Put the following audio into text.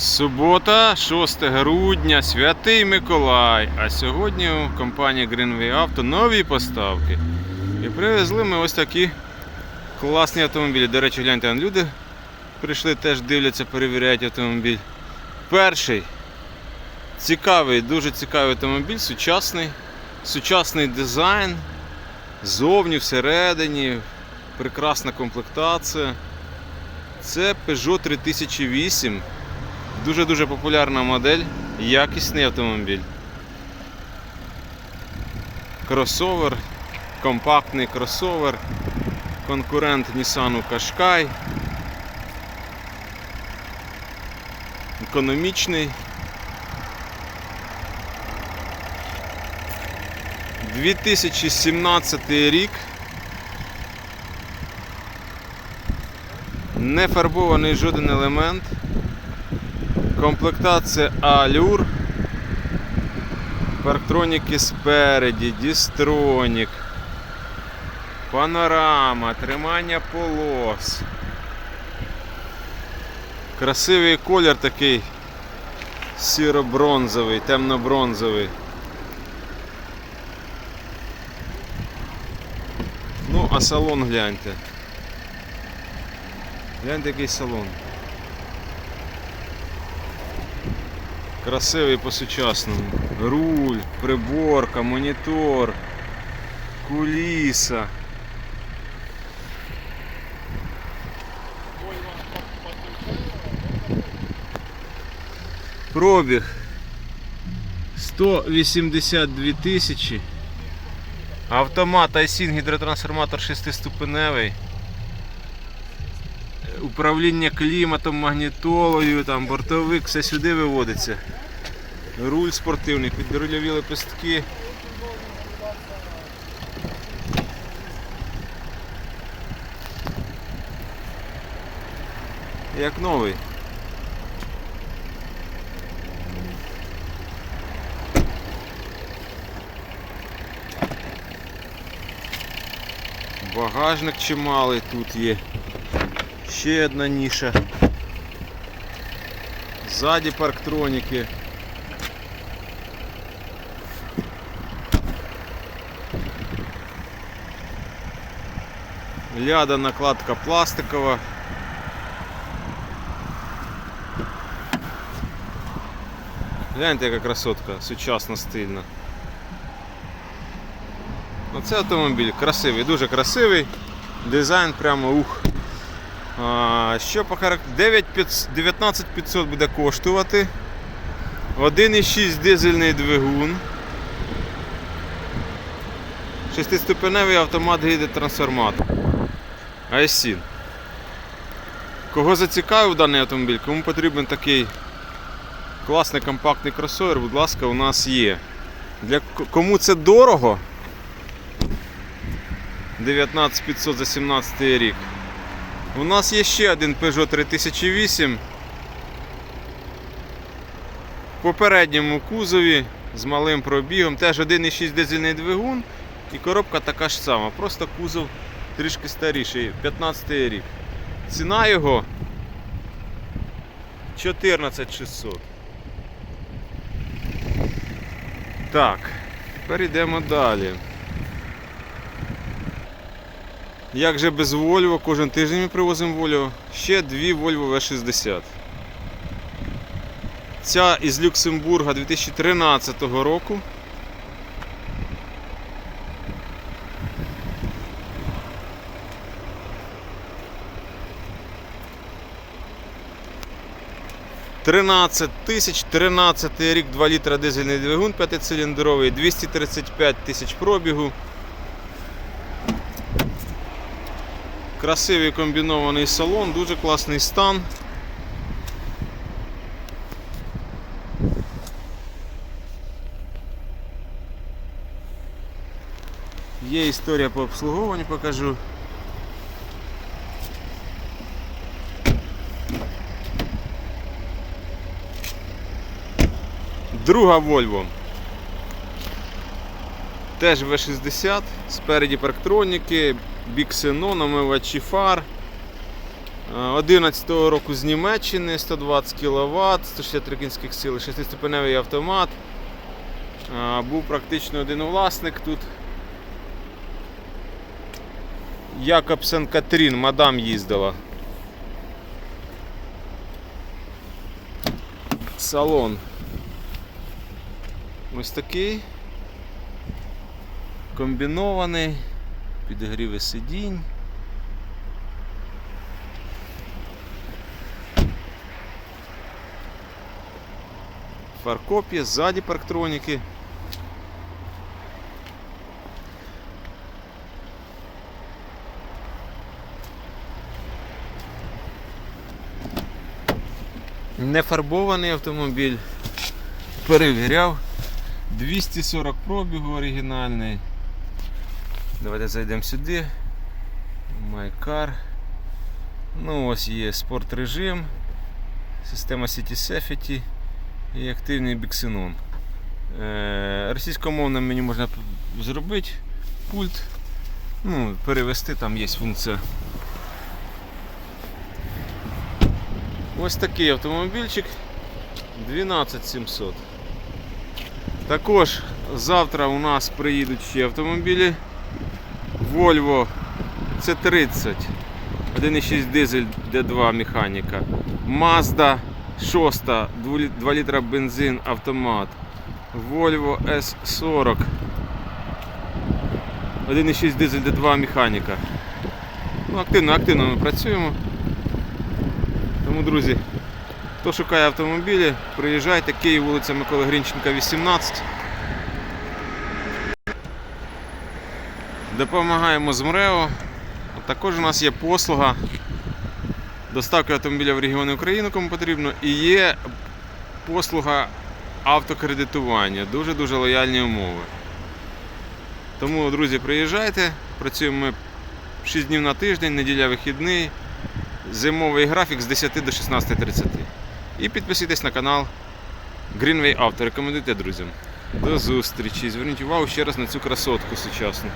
Субота, 6 грудня, Святий Миколай. А сьогодні у компанії Greenway Auto нові поставки. І привезли ми ось такі класні автомобілі. До речі, гляньте, люди прийшли, теж дивляться, перевіряють автомобіль. Перший цікавий, дуже цікавий автомобіль, сучасний, сучасний дизайн, зовні, всередині, прекрасна комплектація. Це Peugeot 3008. Дуже-дуже популярна модель, якісний автомобіль. Кросовер, компактний кросовер, конкурент Nissan Qashqai. Економічний. 2017 рік. Не фарбований жоден елемент. Комплектація Allure. Парктроніки спереді, дістронік, панорама, тримання полос. Красивий колір такий сіро-бронзовий, темно-бронзовий. Ну, а салон гляньте. Гляньте який салон. Красивий по-сучасному. Руль, приборка, монітор, куліса. Пробіг 182 тисячі. Автомат Айсін гідротрансформатор 6-ступеневий. Управління кліматом, магнітолою, там бортовик, все сюди виводиться. Руль спортивний, підрульові лепестки. Як новий. Багажник чималий тут є. Ще одна ніша. Ззаді парктроніки. Ляда накладка пластикова. Гляньте, яка красотка, сучасна стильна. Оце автомобіль красивий, дуже красивий. Дизайн прямо ух. Що по характеру? 19500 буде коштувати. 1,6 дизельний двигун. Шестиступеневий автомат гідротрансформатор. Айсін. Кого зацікавив даний автомобіль, кому потрібен такий класний компактний кросовер, будь ласка, у нас є. Для кому це дорого? 19500 за 17 рік. У нас є ще один Peugeot 3008 в попередньому кузові з малим пробігом, теж 1,6 дизельний двигун і коробка така ж сама, просто кузов трішки старіший, 15 рік. Ціна його 14600. Так, перейдемо далі. Як же без Volvo, кожен тиждень ми привозимо Volvo. Ще дві Volvo V60. Ця із Люксембурга 2013 року. Тринадцять тисяч, 13 рік, 2 літра дизельний двигун 5-циліндровий, 235 тисяч пробігу. Красивий комбінований салон, дуже класний стан. Є історія по обслуговуванню, покажу. Друга Volvo. Теж V60, спереді парктроніки, біксено, намивачі фар. 11 року з Німеччини 120 кВт, 163 кінських сили, 6-ступеневий автомат. Е, Був практично один власник тут. Якобсен Катрін, мадам їздила. Салон. Ось такий. Комбінований. Підігріви сидінь. Фаркопія, ззаді парктроніки. Нефарбований автомобіль. Перевіряв. 240 пробігу оригінальний. Давайте зайдемо сюди. Майкар. Ну, ось є спорт режим, система City Safety і активний біксенон. Е, російськомовним мені можна зробити пульт. Ну, перевести, там є функція. Ось такий автомобільчик 12700. Також завтра у нас приїдуть ще автомобілі. Volvo C30, 1,6 дизель D2 механіка. Mazda 6, 2 літра бензин автомат. Volvo S40. 1,6 дизель D2 механіка. Ну, активно, активно ми працюємо. Тому, друзі, хто шукає автомобілі, приїжджайте, Київ, вулиця Миколи Грінченка, 18. Допомагаємо з МРЕО. Також у нас є послуга доставки автомобіля в регіони України, кому потрібно, і є послуга автокредитування. Дуже-дуже лояльні умови. Тому, друзі, приїжджайте, працюємо ми 6 днів на тиждень, неділя вихідний, зимовий графік з 10 до 16.30. І підписуйтесь на канал Greenway Auto. Рекомендуйте друзям. До зустрічі. Зверніть увагу ще раз на цю красотку сучасну.